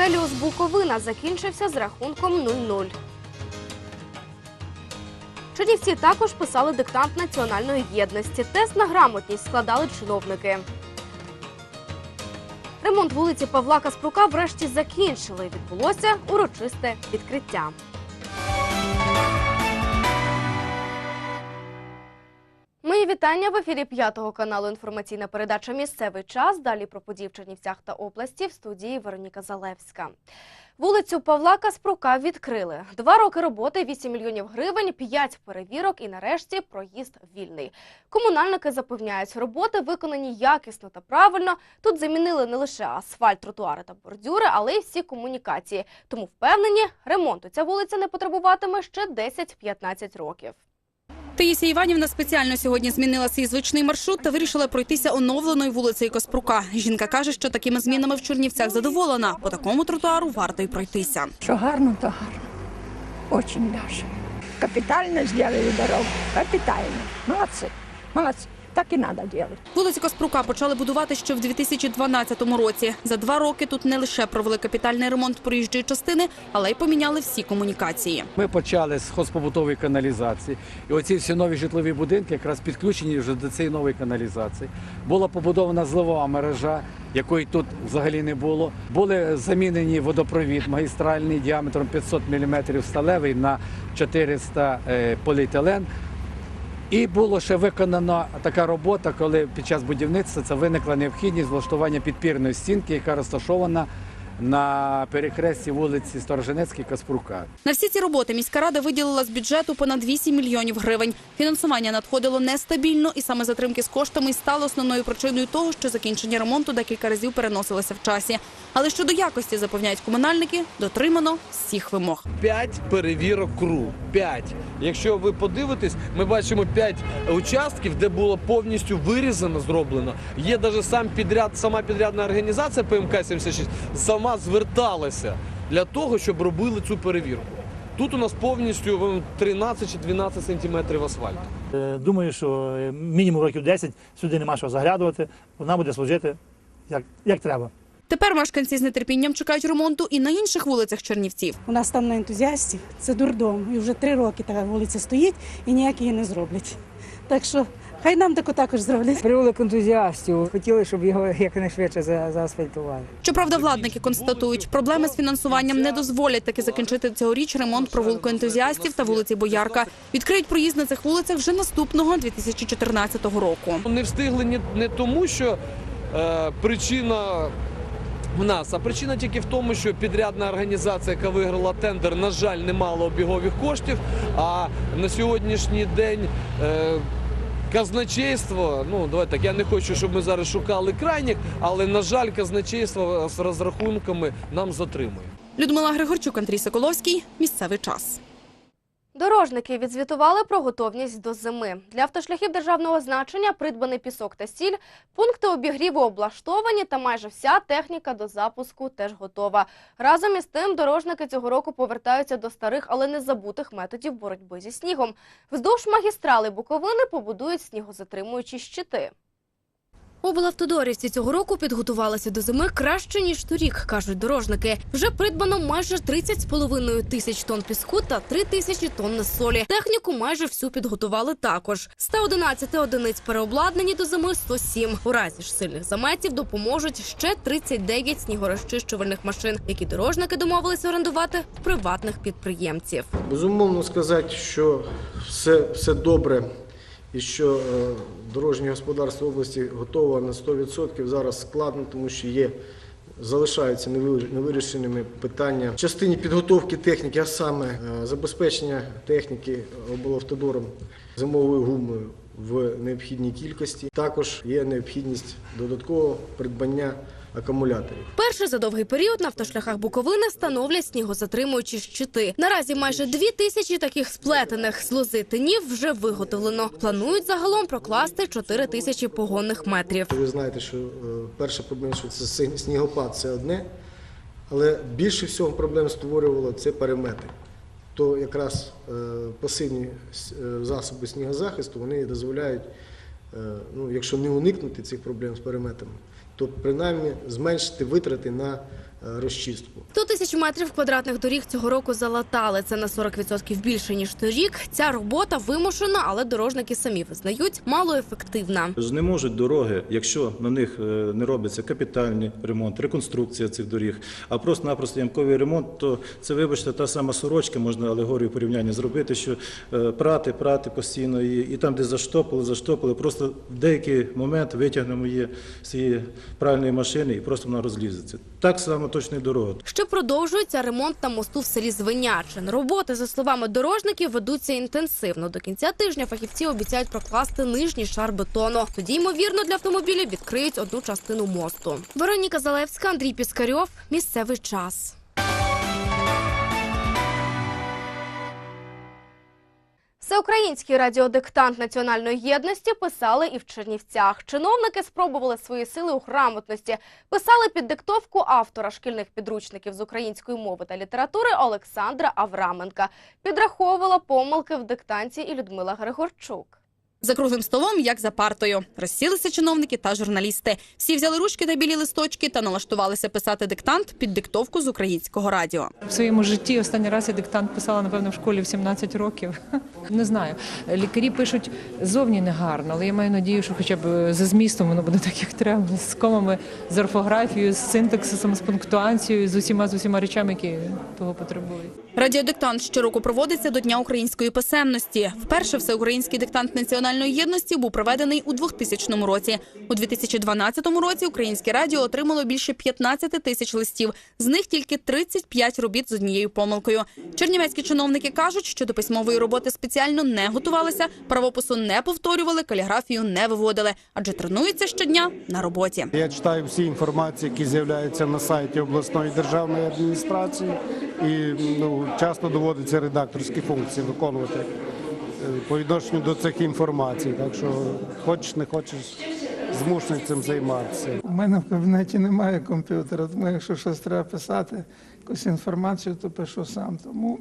Геліус Буковина закінчився з рахунком 0-0. Чернівці також писали диктант національної єдності. Тест на грамотність складали чиновники. Ремонт вулиці Павла Каспрука врешті закінчили. Відбулося урочисте відкриття. Вітання в ефірі п'ятого каналу. Інформаційна передача Місцевий час. Далі про події в Чернівцях та області в студії Вероніка Залевська. Вулицю Павла Каспрука відкрили. Два роки роботи, 8 мільйонів гривень, 5 перевірок і нарешті проїзд вільний. Комунальники запевняють, роботи виконані якісно та правильно. Тут замінили не лише асфальт, тротуари та бордюри, але й всі комунікації. Тому впевнені, ремонту ця вулиця не потребуватиме ще 10-15 років. Таїсія Іванівна спеціально сьогодні змінила свій звичний маршрут та вирішила пройтися оновленою вулицею Коспрука. Жінка каже, що такими змінами в Чернівцях задоволена. По такому тротуару варто й пройтися. Що гарно, то гарно. Очень даже. Капітально зробили дорогу. Капітально. Молодці. Молодці. Так і треба робити. Вулицю Каспрука почали будувати ще в 2012 році. За два роки тут не лише провели капітальний ремонт проїжджої частини, але й поміняли всі комунікації. Ми почали з хозпобутової каналізації. І оці всі нові житлові будинки якраз підключені вже до цієї нової каналізації. Була побудована зливова мережа, якої тут взагалі не було. Були замінені водопровід магістральний діаметром 500 мм сталевий на 400 е, поліетилен. І було ще виконано така робота, коли під час будівництва це виникла необхідність влаштування підпірної стінки, яка розташована на перехресті вулиці Сторожинецькій Каспрука. На всі ці роботи міська рада виділила з бюджету понад 8 мільйонів гривень. Фінансування надходило нестабільно, і саме затримки з коштами й стало основною причиною того, що закінчення ремонту декілька разів переносилося в часі. Але щодо якості запевняють комунальники, дотримано всіх вимог. П'ять перевірок КРУ. П'ять. Якщо ви подивитесь, ми бачимо п'ять участків, де було повністю вирізано, зроблено. Є навіть сам підряд, сама підрядна організація ПМК 76 сама зверталася для того, щоб робили цю перевірку. Тут у нас повністю ну, 13 чи 12 сантиметрів асфальту. Е, Думаю, що е, мінімум років 10 сюди нема що заглядувати. Вона буде служити як, як треба. Тепер мешканці з нетерпінням чекають ремонту і на інших вулицях Чернівців. У нас там на ентузіастів це дурдом. І вже три роки така вулиця стоїть і ніяк її не зроблять. Так що хай нам таку також зроблять. Привелик ентузіастів. Хотіли, щоб його якнайшвидше за- заасфальтували. Щоправда, владники констатують, проблеми з фінансуванням не дозволять таки закінчити цьогоріч ремонт провулку ентузіастів та вулиці Боярка. Відкриють проїзд на цих вулицях вже наступного 2014 року. Не встигли не, не тому, що е, причина в нас, а причина тільки в тому, що підрядна організація, яка виграла тендер, на жаль, не мала обігових коштів. А на сьогоднішній день. Е, Казначейство, ну давай так, я не хочу, щоб ми зараз шукали крайніх, але на жаль, казначейство з розрахунками нам затримує. Людмила Григорчук, Андрій Соколовський. Місцевий час. Дорожники відзвітували про готовність до зими. Для автошляхів державного значення придбаний пісок та сіль, пункти обігріву облаштовані та майже вся техніка до запуску теж готова. Разом із тим дорожники цього року повертаються до старих, але не забутих методів боротьби зі снігом. Вздовж магістрали Буковини побудують снігозатримуючі щити. Облавтодорівці цього року підготувалися до зими краще ніж торік, кажуть дорожники. Вже придбано майже 30,5 тисяч тонн піску та 3 тисячі тонн солі. Техніку майже всю підготували також. 111 одиниць переобладнані до зими 107. У разі ж сильних заметів допоможуть ще 39 снігорозчищувальних машин, які дорожники домовилися орендувати в приватних підприємців. Безумовно сказати, що все, все добре і що е, дорожнє господарство області готове на 100%. Зараз складно, тому що є. Залишаються невир- невирішеними питання в частині підготовки техніки, а саме е, забезпечення техніки облавтодором зимовою гумою в необхідній кількості. Також є необхідність додаткового придбання акумуляторів. Перше за довгий період на автошляхах Буковини становлять снігозатримуючі щити. Наразі майже дві тисячі таких сплетених з лози тинів вже виготовлено. Планують загалом прокласти 4 тисячі погонних метрів. Ви знаєте, що е, перша проблема, що це снігопад це одне, але більше всього проблем створювало це перемети. То якраз е, пасивні е, засоби снігозахисту вони дозволяють, ну, якщо не уникнути цих проблем з переметами, то принаймні зменшити витрати на розчистку. 100 тисяч метрів квадратних доріг цього року залатали. Це на 40% більше, ніж торік. Ця робота вимушена, але дорожники самі визнають, малоефективна. Не можуть дороги, якщо на них е, не робиться капітальний ремонт, реконструкція цих доріг, а просто-напросто ямковий ремонт, то це, вибачте, та сама сорочка, можна алегорію порівняння зробити, що е, прати, прати постійно, і, і там, де заштопали, заштопали, просто в деякий момент витягнемо її з цієї пральної машини і просто вона розлізеться. Так само точно дороги. Ще продовжується ремонт на мосту в селі Звенячин. Роботи, за словами дорожників, ведуться інтенсивно. До кінця тижня фахівці обіцяють прокласти нижній шар бетону. Тоді, ймовірно, для автомобілів відкриють одну частину мосту. Вероніка Залевська, Андрій Піскарьов. Місцевий час. Всеукраїнський радіодиктант національної єдності писали і в Чернівцях. Чиновники спробували свої сили у грамотності. Писали під диктовку автора шкільних підручників з української мови та літератури Олександра Авраменка. Підраховувала помилки в диктанті і Людмила Григорчук. За круглим столом, як за партою, розсілися чиновники та журналісти. Всі взяли ручки та білі листочки та налаштувалися писати диктант під диктовку з українського радіо. В своєму житті останній раз я диктант писала, напевно, в школі в 17 років. Не знаю. Лікарі пишуть зовні негарно, але я маю надію, що хоча б за змістом воно буде так, як треба, з комами, з орфографією, з синтаксисом, з пунктуацією, з усіма з усіма речами, які того потребують. Радіодиктант щороку проводиться до Дня української писемності. Вперше всеукраїнський диктант національної єдності був проведений у 2000 році. У 2012 році українське радіо отримало більше 15 тисяч листів. З них тільки 35 робіт з однією помилкою. Чернівецькі чиновники кажуть, що до письмової роботи спеціально не готувалися, правопису не повторювали, каліграфію не виводили, адже тренуються щодня на роботі. Я читаю всі інформації, які з'являються на сайті обласної державної адміністрації, і ну, часто доводиться редакторські функції виконувати е, по відношенню до цих інформацій. Так що хочеш, не хочеш, змушений цим займатися. У мене в кабінеті немає комп'ютера, тому якщо щось треба писати, якусь інформацію, то пишу сам. Тому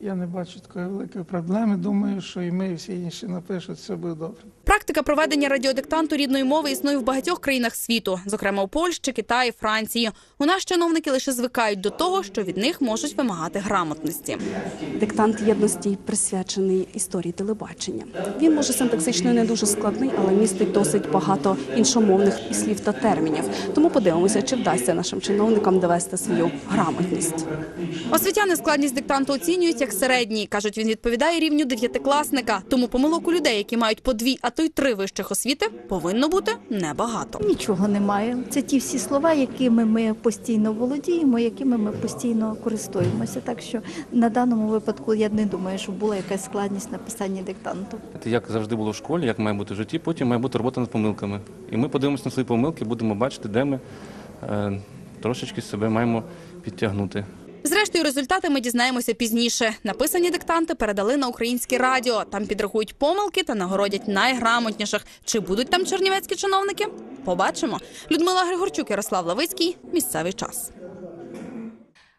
я не бачу такої великої проблеми. Думаю, що і ми, і всі інші напишуть, все буде добре. Практика проведення радіодиктанту рідної мови існує в багатьох країнах світу, зокрема у Польщі, Китаї, Франції. У нас чиновники лише звикають до того, що від них можуть вимагати грамотності. Диктант єдності присвячений історії телебачення. Він може синтаксично не дуже складний, але містить досить багато іншомовних слів та термінів. Тому подивимося, чи вдасться нашим чиновникам довести свою грамотність. Освітяни складність диктанту оцінюють як середній. кажуть, він відповідає рівню дев'ятикласника. Тому помилок у людей, які мають по дві, а то й три вищих освіти, повинно бути небагато. Нічого немає. Це ті всі слова, якими ми постійно володіємо, якими ми постійно користуємося. Так що на даному випадку я не думаю, що була якась складність написання диктанту. Це як завжди було в школі, як має бути в житті, потім має бути робота над помилками. І ми подивимося на свої помилки, будемо бачити, де ми е, трошечки себе маємо підтягнути. Зрештою, результати ми дізнаємося пізніше. Написані диктанти передали на українське радіо. Там підрахують помилки та нагородять найграмотніших. Чи будуть там чернівецькі чиновники? Побачимо. Людмила Григорчук, Ярослав Лавицький. Місцевий час.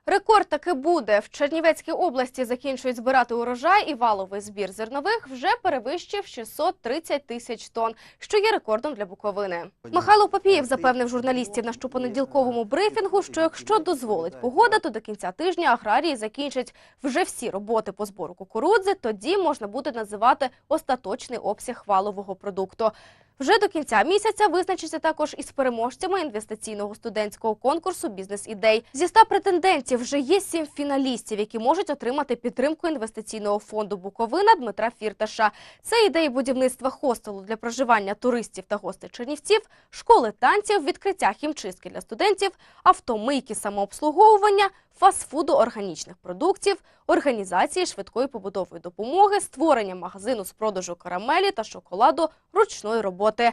Рекорд таки буде. В Чернівецькій області закінчують збирати урожай і валовий збір зернових вже перевищив 630 тисяч тонн, що є рекордом для Буковини. Михайло Папієв запевнив журналістів на щопонеділковому брифінгу, що якщо дозволить погода, то до кінця тижня аграрії закінчать вже всі роботи по збору кукурудзи. Тоді можна буде називати остаточний обсяг валового продукту. Вже до кінця місяця визначиться також із переможцями інвестиційного студентського конкурсу Бізнес-ідей. Зі 100 претендентів вже є сім фіналістів, які можуть отримати підтримку інвестиційного фонду Буковина Дмитра Фірташа. Це ідеї будівництва хостелу для проживання туристів та гостей Чернівців, школи танців, відкриття хімчистки для студентів, автомийки самообслуговування, фастфуду органічних продуктів, організації швидкої побудової допомоги, створення магазину з продажу карамелі та шоколаду ручної роботи.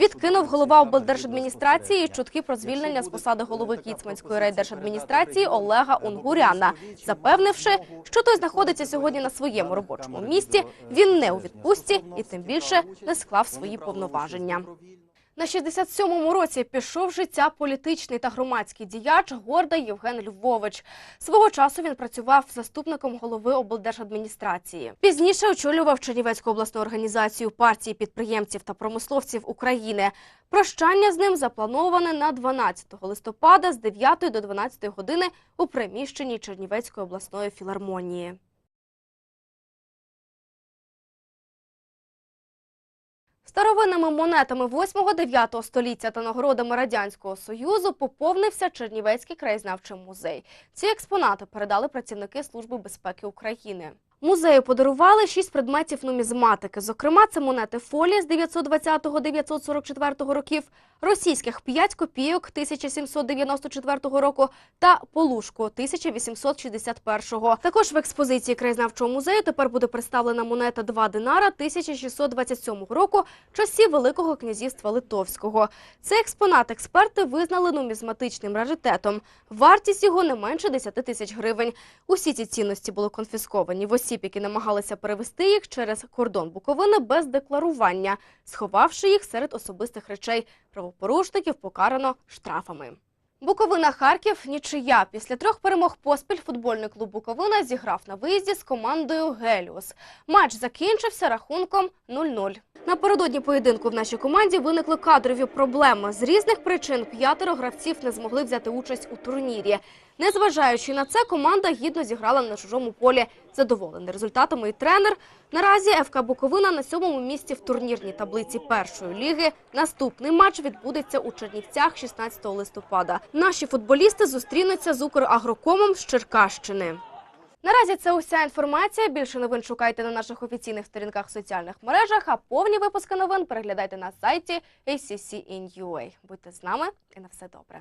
Відкинув голова облдержадміністрації чутки про звільнення з посади голови Кіцманської райдержадміністрації Олега Унгуряна, запевнивши, що той знаходиться сьогодні на своєму робочому місці. Він не у відпустці і тим більше не склав свої повноваження. На 67-му році пішов життя політичний та громадський діяч Горда Євген Львович. Свого часу він працював заступником голови облдержадміністрації. Пізніше очолював Чернівецьку обласну організацію партії підприємців та промисловців України. Прощання з ним заплановане на 12 листопада з 9 до 12 години у приміщенні Чернівецької обласної філармонії. Старовинними монетами 8-9 століття та нагородами Радянського Союзу поповнився Чернівецький краєзнавчий музей. Ці експонати передали працівники Служби безпеки України. Музею подарували шість предметів нумізматики. Зокрема, це монети фолії з 920-944 років, російських 5 копійок 1794 року та полушку 1861. Також в експозиції краєзнавчого музею тепер буде представлена монета 2 динара 1627 року часів Великого князівства Литовського. Цей експонат експерти визнали нумізматичним раритетом. Вартість його не менше 10 тисяч гривень. Усі ці цінності були конфісковані в осіб, які намагалися перевести їх через кордон Буковини без декларування, сховавши їх серед особистих речей. Правопорушників покарано штрафами. Буковина Харків нічия. Після трьох перемог поспіль футбольний клуб Буковина зіграв на виїзді з командою Геліус. Матч закінчився рахунком 0-0. Напередодні поєдинку в нашій команді виникли кадрові проблеми. З різних причин п'ятеро гравців не змогли взяти участь у турнірі. Незважаючи на це, команда гідно зіграла на чужому полі. Задоволений результатами і тренер. Наразі ФК Буковина на сьомому місці в турнірній таблиці першої ліги. Наступний матч відбудеться у Чернівцях 16 листопада. Наші футболісти зустрінуться з Украгрокомом з Черкащини. Наразі це уся інформація. Більше новин шукайте на наших офіційних сторінках в соціальних мережах, а повні випуски новин переглядайте на сайті ACC. Будьте з нами і на все добре.